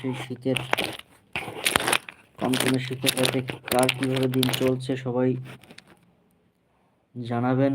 সেই শীতের কমকমে শীতের রাতে কার কীভাবে দিন চলছে সবাই জানাবেন।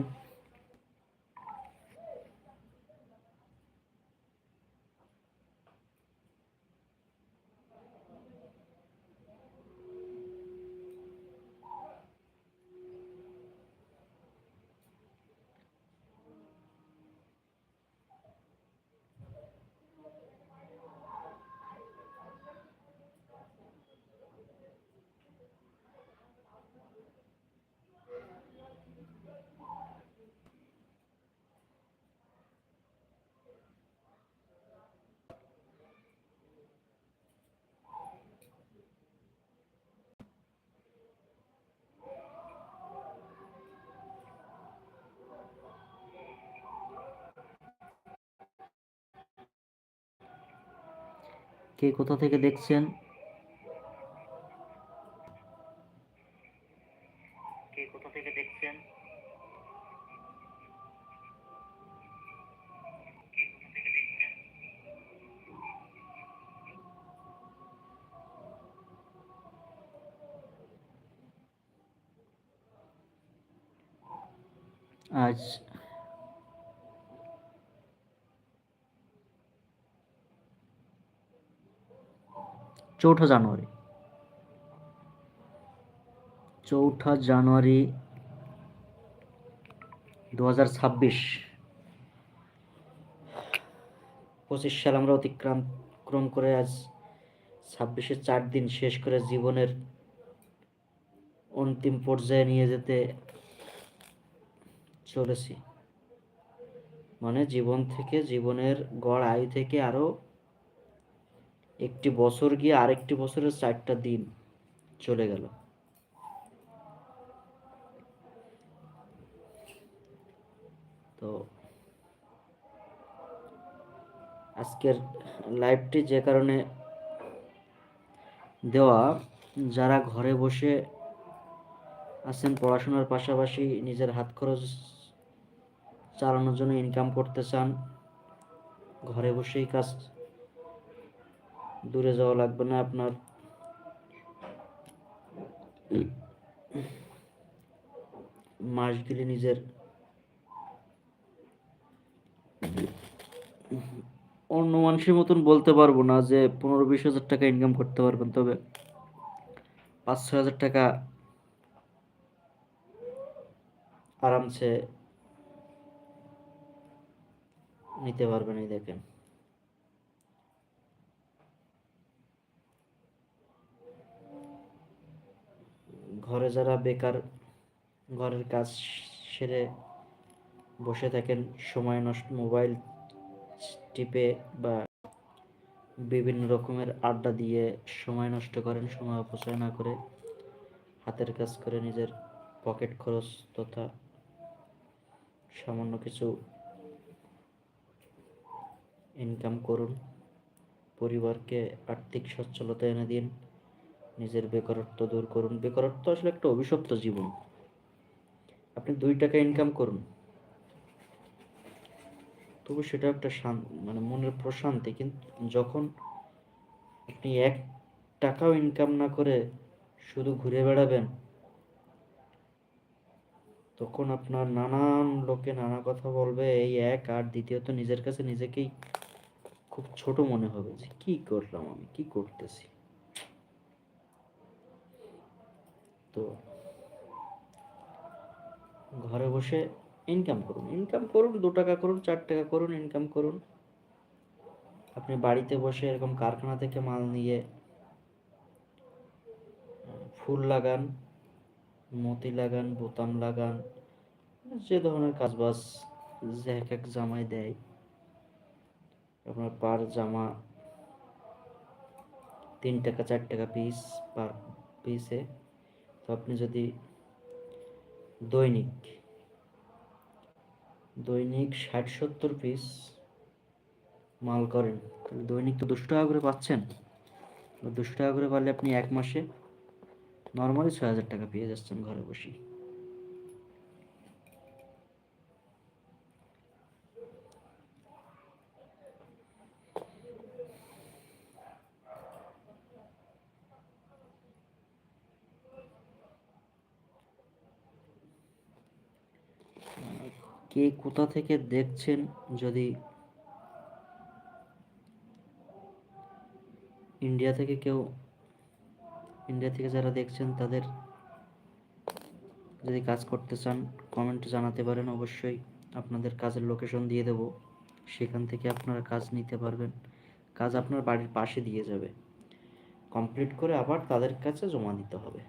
কে কোথা থেকে দেখছেন কে কোথা থেকে দেখছেন আজ চৌঠা জানুয়ারি চৌঠা জানুয়ারি দু হাজার ছাব্বিশ পঁচিশ সাল আমরা অতিক্রম ক্রম করে আজ ছাব্বিশে চার দিন শেষ করে জীবনের অন্তিম পর্যায়ে নিয়ে যেতে চলেছি মানে জীবন থেকে জীবনের গড় আয়ু থেকে আরও একটি বছর গিয়ে আরেকটি বছরের চারটা দিন চলে গেল। তো আজকের লাইভটি যে কারণে দেওয়া, যারা ঘরে বসে আছেন পড়াশোনার পাশাপাশি নিজের হাত খরচ চালানোর জন্য ইনকাম করতে চান, ঘরে বসেই কাজ দূরে যাওয়া লাগবে না আপনার। মাস গেলে নিজের। অন্য মানুষের মতন বলতে পারব না যে পনেরো বিশ হাজার টাকা ইনকাম করতে পারবেন, তবে পাঁচ ছয় হাজার টাকা আরামসে নিতে পারবেন এই দেখেন। ঘরে যারা বেকার ঘরের কাজ সেরে বসে থাকেন, সময় নষ্ট মোবাইল টিপে বা বিভিন্ন রকমের আড্ডা দিয়ে সময় নষ্ট করেন, সময় অপচয় না করে হাতের কাজ করে নিজের পকেট খরচ তথা সামান্য কিছু ইনকাম করুন, পরিবারকে আর্থিক সচ্ছলতা এনে দিন। নিজের বেকারত্ব দূর করুন। বেকারত্ব আসলে একটা অভিশপ্ত জীবন। আপনি দুই টাকা ইনকাম করুন। তবু সেটা একটা মানে মনের প্রশান্তি, কিন্তু যখন আপনি এক টাকাও ইনকাম না করে শুধু ঘুরে বেড়াবেন, তখন আপনার নানান লোকে নানা কথা বলবে, এই এক আর দ্বিতীয়ত নিজের কাছে নিজেকেই খুব ছোট মনে হবে যে, কি করলাম আমি? কি করতেছি? তো ঘরে বসে ইনকাম করুন। ইনকাম করুন, দু টাকা করুন, চার টাকা করুন ইনকাম করুন। আপনি বাড়িতে বসে এরকম কারখানা থেকে মাল নিয়ে, ফুল লাগান, মতি লাগান, বোতাম লাগান, যে ধরনের কাজবাজ যে এক এক জামাই দেয়, আপনার পার জামা তিন টাকা, চার টাকা পিস পার পিসে তো আপনি যদি দৈনিক দৈনিক ষাট সত্তর পিস মাল করেন, তাহলে দৈনিক তো দুশো টাকা করে পাচ্ছেন। দুশো টাকা করে পারলে আপনি এক মাসে নর্মালি ছয় হাজার টাকা পেয়ে যাচ্ছেন ঘরে বসে কে কোথা থেকে দেখছেন যদি ইন্ডিয়া থেকে কেউ, ইন্ডিয়া থেকে যারা দেখছেন তাদের যদি কাজ করতে চান কমেন্টে জানাতে পারেন। অবশ্যই আপনাদের কাজের লোকেশন দিয়ে দেব। সেখান থেকে আপনারা কাজ নিতে পারবেন। কাজ আপনার বাড়ির পাশে দিয়ে যাবে। কমপ্লিট করে আবার তাদের কাছে জমা দিতে হবে।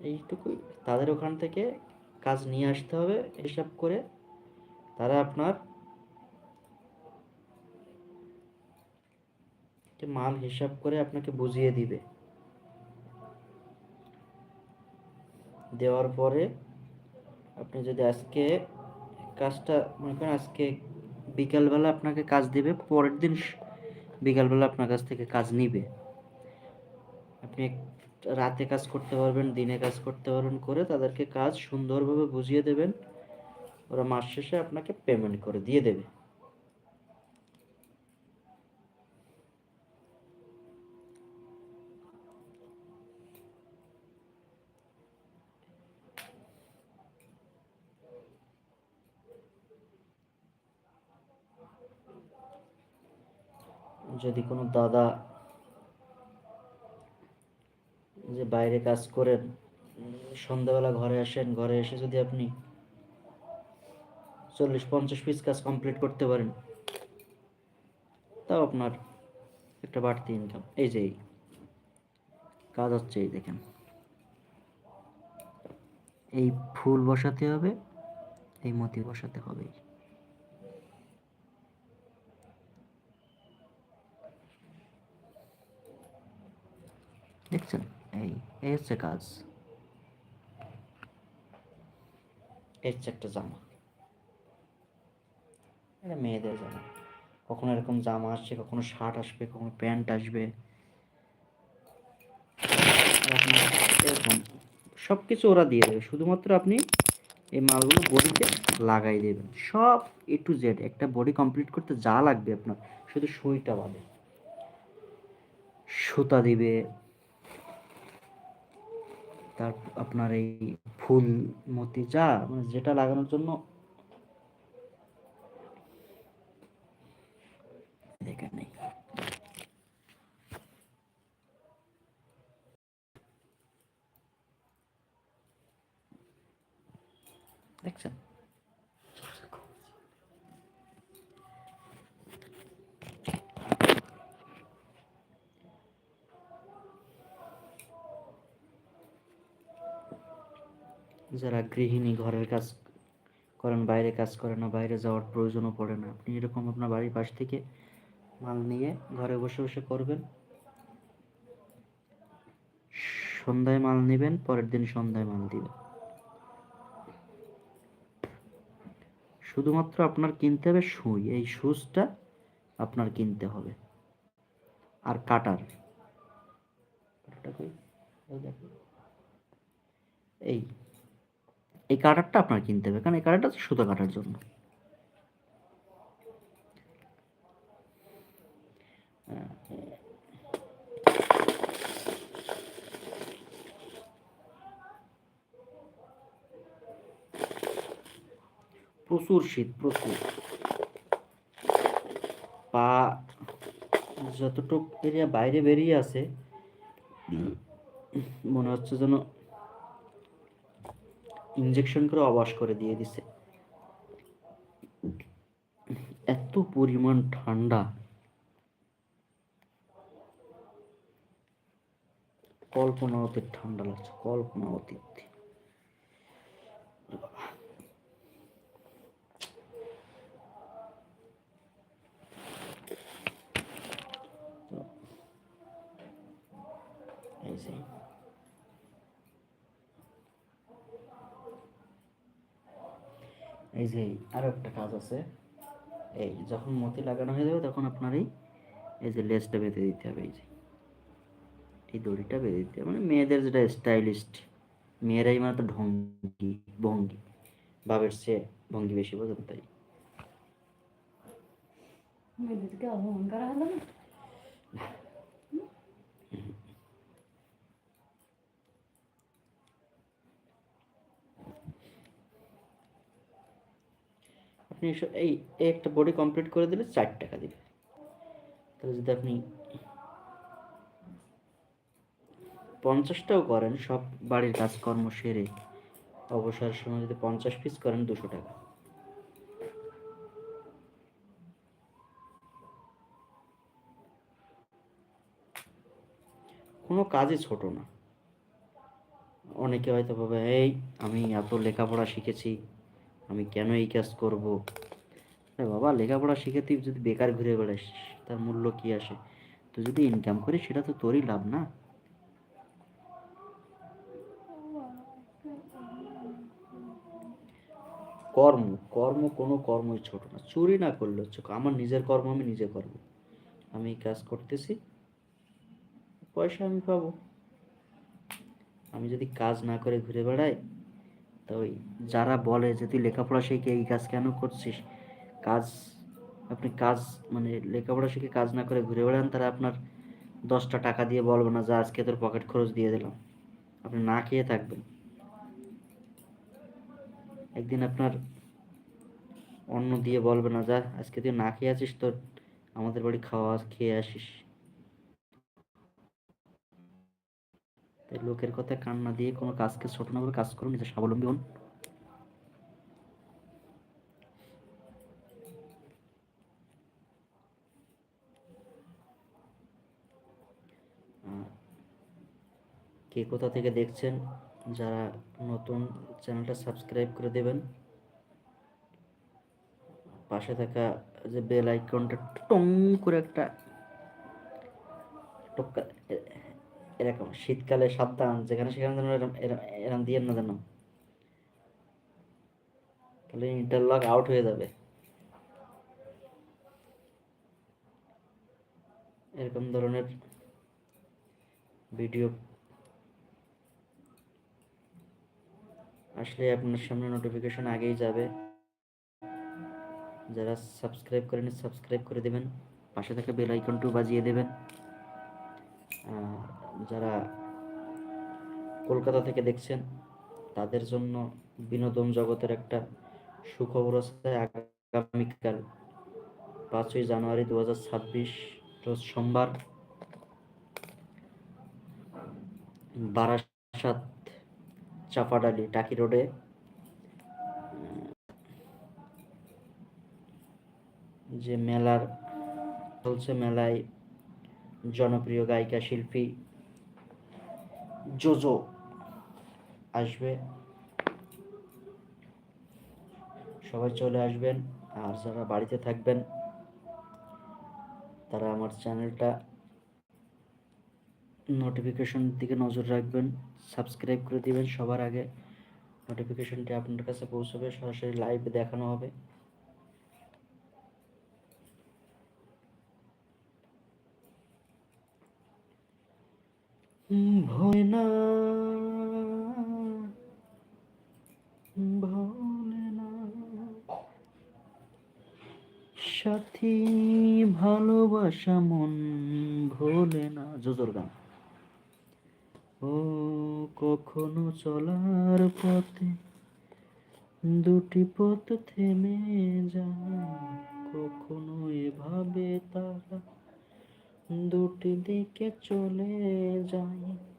এইটুকুই। তাদের ওখান থেকে কাজ নিয়ে আসতে হবে, হিসাব করে। তারা আপনার মাল হিসাব করে আপনাকে বুঝিয়ে দিবে। দেওয়ার পরে আপনি যদি আজকে কাজটা, মনে করেন আজকে বিকালবেলা আপনাকে কাজ দেবে, পরের দিন বিকালবেলা আপনার কাছ থেকে কাজ নিবে। আপনি রাতে কাজ করতে পারবেন, দিনে কাজ করতে পারবেন, করে তাদেরকে কাজ সুন্দরভাবে বুঝিয়ে দেবেন। ওরা মাস শেষে আপনাকে পেমেন্ট করে দিয়ে দেবে। যদি কোনো দাদা যে বাইরে কাজ করেন সন্ধ্যাবেলা ঘরে আসেন, ঘরে এসে যদি আপনি চল্লিশ, পঞ্চাশ পিস কাজ কমপ্লিট করতে পারেন, তাও আপনার একটা বাড়তি ইনকাম এই যে কাজ হচ্ছে এই দেখেন। এই ফুল বসাতে হবে, এই মতি বসাতে হবে। দেখছেন? এই এই হচ্ছে কাজ। হচ্ছে একটা জামা। এটা মেয়েদের জামা। কখনো এরকম জামা আসছে, কখনো শার্ট আসবে, কখনো প্যান্ট আসবে। এরকম। সব কিছু ওরা দিয়ে দেবে। শুধুমাত্র আপনি এই মালগুলো বডিতে লাগাই দেবেন। সব এ টু জেড একটা বডি কমপ্লিট করতে যা লাগবে আপনার। শুধু সুইটা বাদে। সুতা দিবে তার আপনার এই ফুল মতি যা মানে যেটা লাগানোর জন্য দেখছেন? যারা গৃহিণী, ঘরের কাজ করেন, বাইরে কাজ করেন না, বাইরে যাওয়ার প্রয়োজনও পড়ে না। আপনি এরকম আপনার বাড়ির পাশ থেকে মাল নিয়ে ঘরে বসে বসে করবেন। সন্ধ্যায় মাল নেবেন, পরের দিন সন্ধ্যায় মাল দিবেন। শুধুমাত্র আপনার কিনতে হবে সুই। এই সুচটা আপনার কিনতে হবে। আর কাটার। এই। এই কাটারটা আপনার কিনতে হবে। কারণ এই কাটারটা সুতো কাটার জন্য। প্রচুর শীত, প্রচুর। পা যতটুক এরিয়া বাইরে বেরিয়ে আছে, মনে হচ্ছে যেন ইনজেকশন করে অবাস করে দিয়ে দিছে। এত পরিমাণ ঠান্ডা। কল্পনা অতীত ঠান্ডা লাগছে কল্পনা অতীত তো, এই যে এই যে আরও একটা কাজ আছে। এই যখন মতি লাগানো হয়ে যাবে তখন আপনার এই এই যে লেসটা বেঁধে দিতে হবে এই যে। এই দড়িটা বেঁধে দিতে হবে। মানে মেয়েদের যেটা স্টাইলিস্ট মেয়েরাই মানে তো ঢঙ্গি ভঙ্গি। বাবের চেয়ে ভঙ্গি বেশি বোঝেন তাই। মেয়েদেরকে অপমান করা হলো না। আপনি এই একটা বডি কমপ্লিট করে দিলে চার টাকা দিবে। তাহলে যদি আপনি পঞ্চাশটাও করেন, সব বাড়ির কাজকর্ম সেরে অবসর সময় যদি পঞ্চাশ পিস করেন দুশো টাকা। কোনো কাজই ছোট না। অনেকে হয়তো ভাবে, এই, আমি এত লেখাপড়া শিখেছি। আমি কেন এই কাজ করব? বাবা, লেখাপড়া শিখে তুই যদি বেকার ঘুরে বেড়াস, তার মূল্য কি আসে? তুই যদি ইনকাম করিস, সেটা তো তোরই লাভ না? কর্ম কর্ম কোনো কর্মই ছোট না। চুরি না করলে হচ্ছে আমার নিজের কর্ম আমি নিজে করব। আমি কাজ করতেছি, পয়সা আমি পাবো। আমি যদি কাজ না করে ঘুরে বেড়াই তো যারা বলে যে তুই লেখাপড়া শিখে এই কাজ কেন করছিস? কাজ, আপনি কাজ মানে লেখাপড়া শিখে কাজ না করে ঘুরে বেড়ান তারা আপনার দশটা টাকা দিয়ে বলবে না যে আজকে তোর পকেট খরচ দিয়ে দিলাম। আপনি না খেয়ে থাকবেন। একদিন আপনার অন্ন দিয়ে বলবে না, যা, আজকে তুই না খেয়ে আছিস, তোর আমাদের বাড়ি খাওয়া, খেয়ে আসিস। তাই লোকের কথা কান না দিয়ে কোনো কাজকে ছোট না করে কাজ করুন নিজে স্বাবলম্বী হন। কে কোথা থেকে দেখছেন, যারা নতুন চ্যানেলটা সাবস্ক্রাইব করে দেবেন, পাশে থাকা যে বেল আইকনটা টং করে একটা এরকম, শীতকালে সাবধান, যেখানে সেখানে যেন এরম- এরম দিয়ে না যেন। তাহলে ইন্টারলক আউট হয়ে যাবে। এরকম ধরনের ভিডিও আসলে আপনার সামনে নোটিফিকেশন আগেই যাবে। যারা সাবস্ক্রাইব করেন সাবস্ক্রাইব করে দেবেন। পাশে থাকা বেল আইকনটিও বাজিয়ে দেবেন। যারা কলকাতা থেকে দেখছেন, তাদের জন্য বিনোদন জগতের একটা সুখবর আছে। আগামীকাল পাঁচই জানুয়ারি দু হাজার ছাব্বিশ, রোজ সোমবার, বারাসাত, চাপাডালি, টাকি রোডে, যে মেলার, চলছে মেলায় জনপ্রিয় গায়িকা, শিল্পী জোজো আসবে। সবাই চলে আসবেন আর যারা বাড়িতে থাকবেন, তারা আমার চ্যানেলটা নোটিফিকেশন দিকে নজর রাখবেন সাবস্ক্রাইব করে দিবেন। সবার আগে নোটিফিকেশনটি আপনার কাছে পৌঁছবে, সরাসরি লাইভ দেখানো হবে। ভয় না ভোলে না। সাথী, ভালোবাসা মন ভোলে না। জোজোর গান। ও, কখনো চলার পথে দুটি পথ থেমে যায়, কখনো এভাবে তারা দুটি দিকে চলে যায়।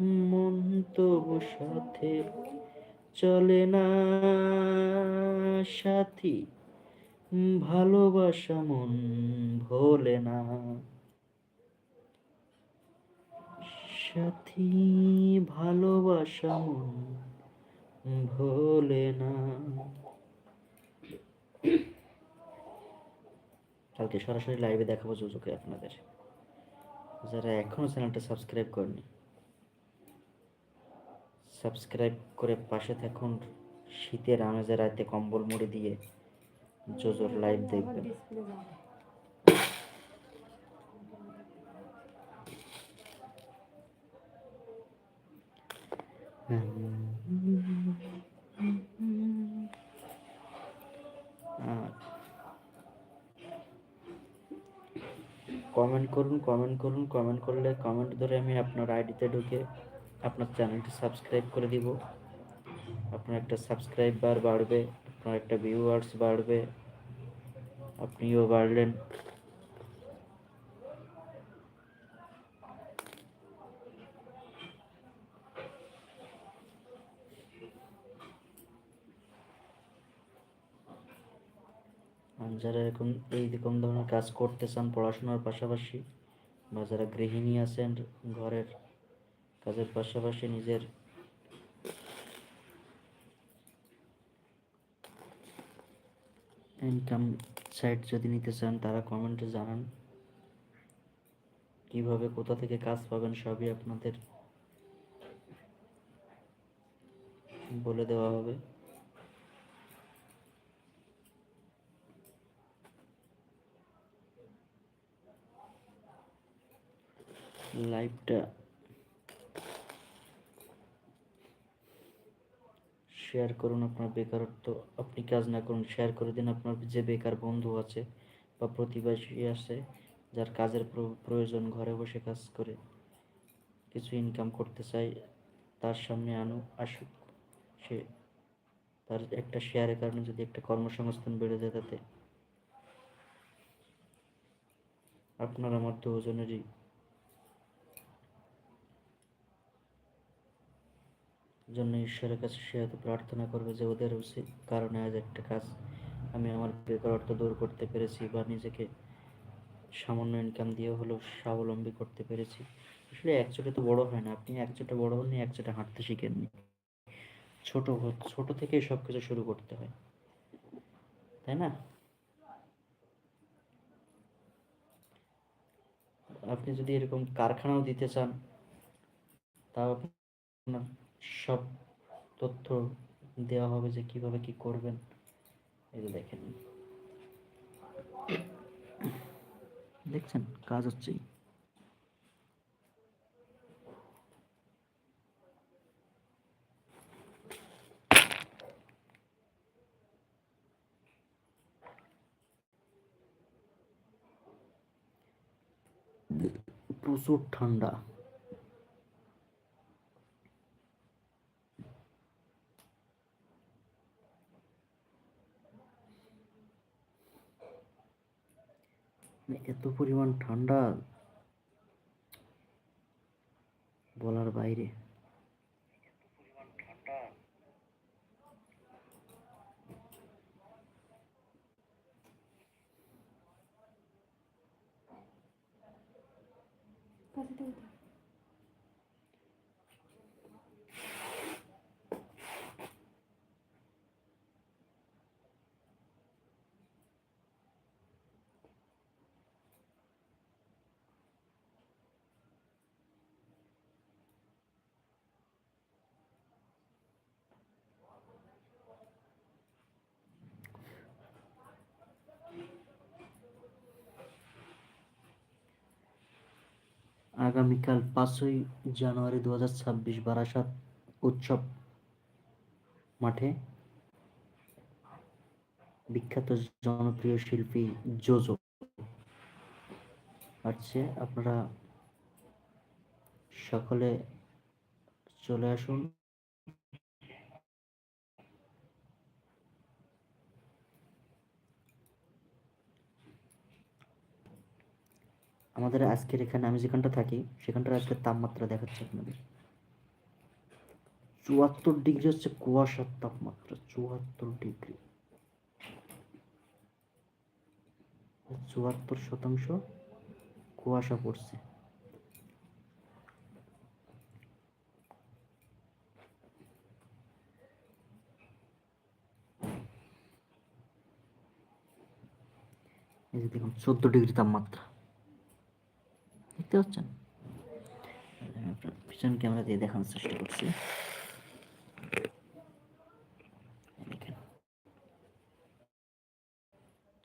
মন তবু সাথে চলে না। সাথী, ভালোবাসা মন ভোলে না। সাথী, ভালোবাসা মন ভোলে না। কালকে সরাসরি লাইভে দেখাবো যোজকে আপনাদের। যারা এখনও চ্যানেলটা সাবস্ক্রাইব করেনি সাবস্ক্রাইব করে পাশে থাকুন শীতের আমেজে রাতে কম্বল মুড়ি দিয়ে জোজোর লাইভ দেখবেন। কমেন্ট করুন কমেন্ট করুন কমেন্ট করলে কমেন্ট ধরে আমি আপনার আইডিতে ঢুকে আপনার চ্যানেলটি সাবস্ক্রাইব করে দিব। আপনার একটা সাবস্ক্রাইবার বাড়বে, আপনার একটা ভিউয়ার্স বাড়বে, আপনিও বাড়লেন। যারা এরকম এইরকম ধরনের কাজ করতে চান পড়াশোনার পাশাপাশি বা যারা গৃহিণী আছেন ঘরের কাজের পাশাপাশি নিজের ইনকাম সাইট যদি নিতে চান, তারা কমেন্টে জানান। কীভাবে, কোথা থেকে কাজ পাবেন সবই আপনাদের বলে দেওয়া হবে। লাইভটা শেয়ার করুন আপনার বেকারত্ব। আপনি কাজ না করুন শেয়ার করে দিন আপনার যে বেকার বন্ধু আছে বা প্রতিবেশী আছে যার কাজের প্র- প্রয়োজন ঘরে বসে কাজ করে কিছু ইনকাম করতে চাই তার সামনে আনো আসুক। সে তার একটা শেয়ারের কারণে যদি একটা কর্মসংস্থান বেড়ে যায় তাতে। আপনার আমার দুজনেরই জন্য ঈশ্বরের কাছে সে হয়তো প্রার্থনা করবে যে ওদের কারণে আজ একটা কাজ আমি আমার বেকারত্ব দূর করতে পেরেছি বা নিজেকে সামান্য ইনকাম দিয়ে হলেও স্বাবলম্বী করতে পেরেছি। আসলে এক চোটে তো বড় হয় না, আপনি এক চোটে বড় হননি এক চোটে হাঁটতে শিখেননি ছোট ছোট থেকেই সব কিছু শুরু করতে হয়। তাই না? আপনি যদি এরকম কারখানাও দিতে চান, তাও আপনার সব তথ্য দেওয়া হবে যে কীভাবে কি করবেন। যে দেখেন। দেখছেন? কাজ হচ্ছে প্রচুর ঠান্ডা মানে এত পরিমাণ ঠান্ডা বলার বাইরে। কাছে আগামীকাল পাঁচই জানুয়ারি দু হাজার ছাব্বিশ বারাসাত উৎসব মাঠে বিখ্যাত জনপ্রিয় শিল্পী জোজো আসছে। আপনারা সকলে চলে আসুন। আমাদের আজকের এখানে আমি যেখানটা থাকি, সেখানটার আজকের তাপমাত্রা দেখাচ্ছে আপনাদের। চুয়াত্তর ডিগ্রি হচ্ছে কুয়াশার তাপমাত্রা, চুয়াত্তর ডিগ্রি। চুয়াত্তর শতাংশ কুয়াশা পড়ছে। এই যে দেখুন, চোদ্দ ডিগ্রি তাপমাত্রা। দেখতে পাচ্ছেন? পিছন ক্যামেরা দিয়ে দেখানোর চেষ্টা করছি। এই দেখেন।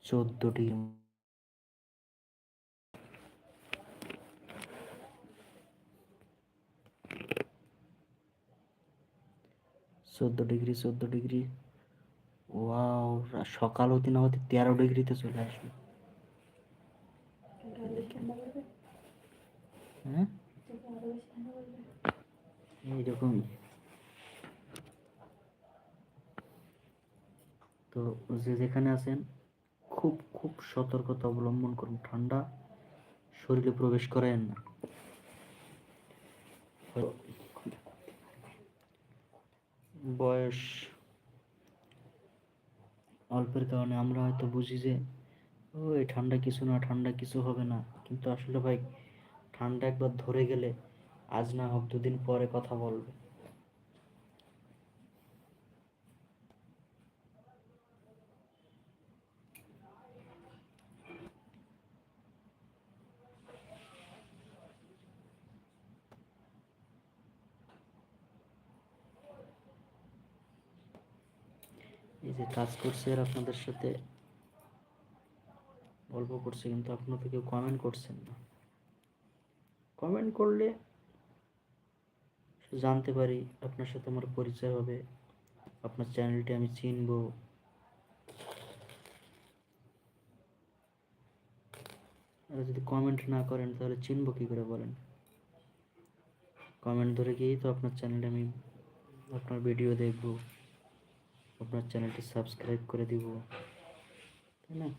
চোদ্দ ডিগ্রি চোদ্দ ডিগ্রি চোদ্দ ডিগ্রি। ওয়াও, সকাল হতে না হতে তেরো ডিগ্রিতে চলে আসবে আরও বেশি ঠান্ডা পড়বে। হ্যাঁ। এইরকমই। তো যে যেখানে আছেন, খুব খুব সতর্কতা অবলম্বন করুন। ঠান্ডা শরীরে প্রবেশ করেন না। বয়স অল্পের কারণে আমরা হয়তো বুঝি যে ও এই ঠান্ডা কিছু না, ঠান্ডা কিছু হবে না। কিন্তু আসলে ভাই ঠান্ডা একবার ধরে গেলে আজ না হোক দুদিন পরে কথা বলবে। এই যে কাজ করছে আর আপনাদের সাথে, গল্প করছে কিন্তু আপনারা কেউ কমেন্ট করছেন না। কমেন্ট করলে জানতে পারি আপনার সাথে আমার পরিচয় হবে। আপনার চ্যানেলটি আমি চিনবো। আর যদি কমেন্ট না করেন তাহলে চিনব কি করে বলেন? কমেন্ট ধরে গিয়েই তো আপনার চ্যানেলে আমি আপনার ভিডিও দেখব, আপনার চ্যানেলটি সাবস্ক্রাইব করে দিব, তাই না?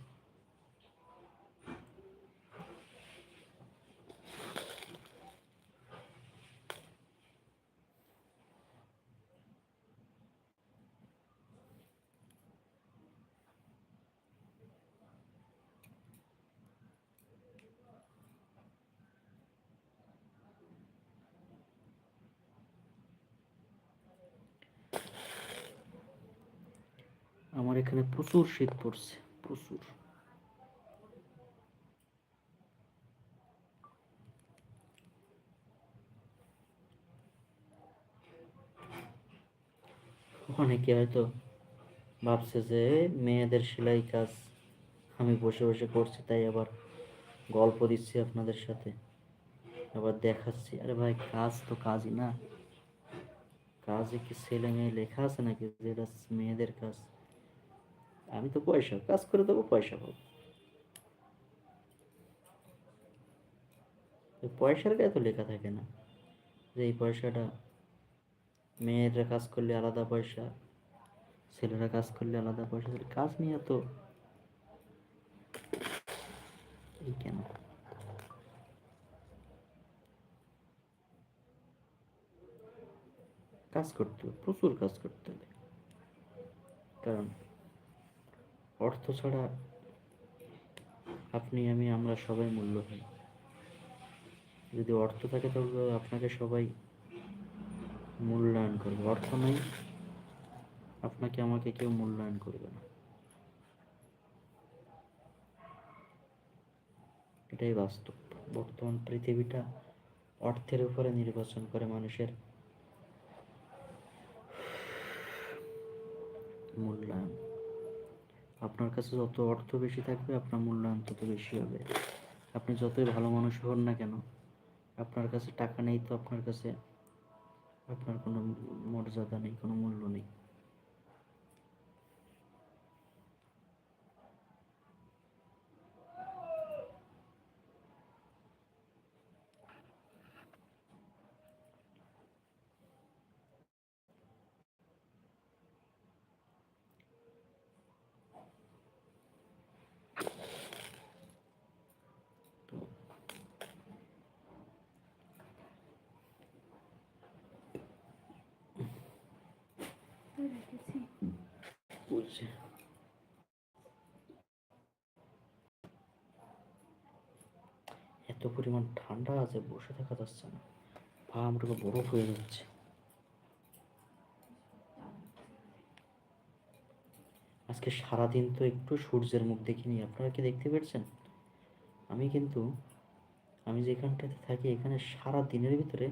আমার এখানে প্রচুর শীত পড়ছে, প্রচুর। অনেকে হয়তো ভাবছে যে, মেয়েদের সেলাই কাজ আমি বসে বসে করছি, তাই আবার গল্প দিচ্ছি আপনাদের সাথে। আবার দেখাচ্ছি, আরে ভাই, কাজ তো কাজই না। কাজে কি ছেলে মেয়ে লেখা আছে নাকি? যেটা মেয়েদের কাজ। আমি তো পয়সা, কাজ করে দেবো, পয়সা পাবো। পয়সার গায়ে তো লেখা থাকে না যে এই পয়সাটা মেয়েরা কাজ করলে আলাদা পয়সা, ছেলেরা কাজ করলে আলাদা পয়সা কাজ নিয়ে তো এই কেন? কাজ করতে হবে, প্রচুর কাজ করতে হবে। কারণ অর্থ ছাড়া আপনি, আমি, আমরা সবাই মূল্যহীন। যদি অর্থ থাকে, তবে আপনাকে সবাই মূল্যায়ন করবে। অর্থ নেই, আপনাকে, আমাকে কেউ মূল্যায়ন করবে না। এটাই বাস্তব। বর্তমান পৃথিবীটা অর্থের উপরে নির্বাচন করে মানুষের মূল্যায়ন। আপনার কাছে যত অর্থ বেশি থাকবে, আপনার মূল্যায়ন তত বেশি হবে। আপনি যতই ভালো মানুষ হন না কেন, আপনার কাছে টাকা নেই তো আপনার কাছে আপনার কোনো মর্যাদা নেই, কোনো মূল্য নেই তো তাই রেখেছি বুঝছি এত পরিমাণ ঠান্ডা আছে, বসে থাকা যাচ্ছে না। পা আমটুকু বরফ হয়ে যাচ্ছে। আজকে সারাদিন তো একটু সূর্যের মুখ দেখিনি, আপনারা কি দেখতে পেরেছেন আমি কিন্তু, আমি যেখানটাতে থাকি, এখানে সারা দিনের ভিতরে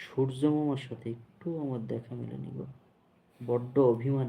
সূর্য মামার সাথে একটু আমার দেখা মেলেনি গো। বড্ড অভিমান।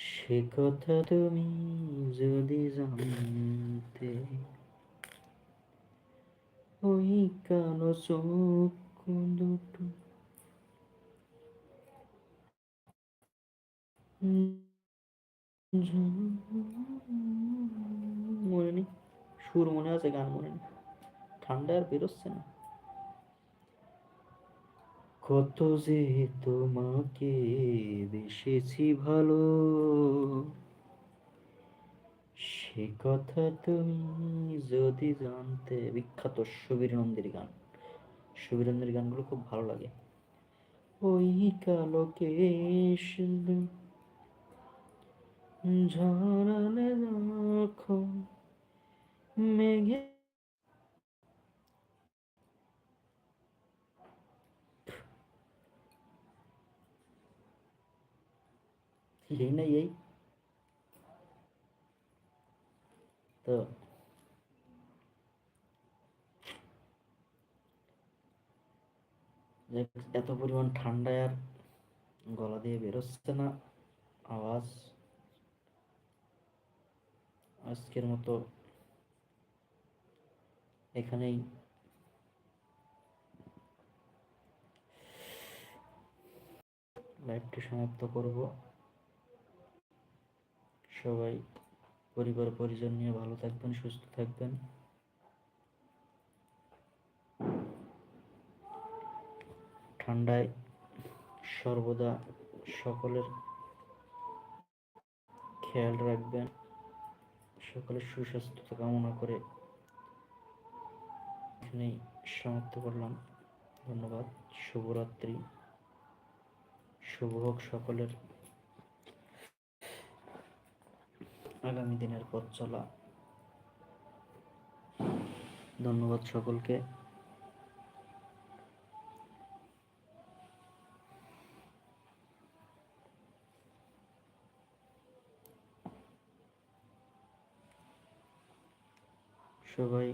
সে কথা তুমি যদি জানতে ওই কালো চোখ দুটো মনে নেই সুর মনে আছে গান মনে নেই ঠান্ডা আর বেরোচ্ছে না কত যে তোমাকে বেসেছি ভালো। সে কথা তুমি যদি জানতে, বিখ্যাত সুবীর নন্দীর গান। সুবীর নন্দীর গানগুলো খুব ভালো লাগে। ওই কালো কেশ ঝরালে যখন মেঘে এই না এই তো এত পরিমাণ ঠান্ডায় আর গলা দিয়ে বেরোচ্ছে না আওয়াজ আজকের মতো এখানেই লাইভটি সমাপ্ত করব সবাই, পরিবার, পরিজন নিয়ে ভালো থাকবেন, সুস্থ থাকবেন। ঠান্ডায় সর্বদা সকলের খেয়াল রাখবেন, সকলের সুস্বাস্থ্য কামনা করে এখানেই সমাপ্ত করলাম। ধন্যবাদ, শুভরাত্রি। শুভ হোক সকলের। আগামী দিনের পথ চলা। ধন্যবাদ সকলকে। সবাই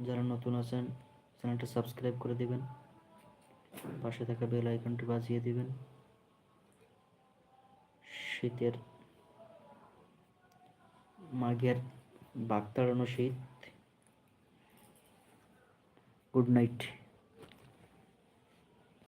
যারা নতুন আছেন, চ্যানেলটা সাবস্ক্রাইব করে দিবেন। পাশে থাকা বেল আইকনটি বাজিয়ে দিবেন। শীতের মাঘের বাগতাড়ানো শীত। Good night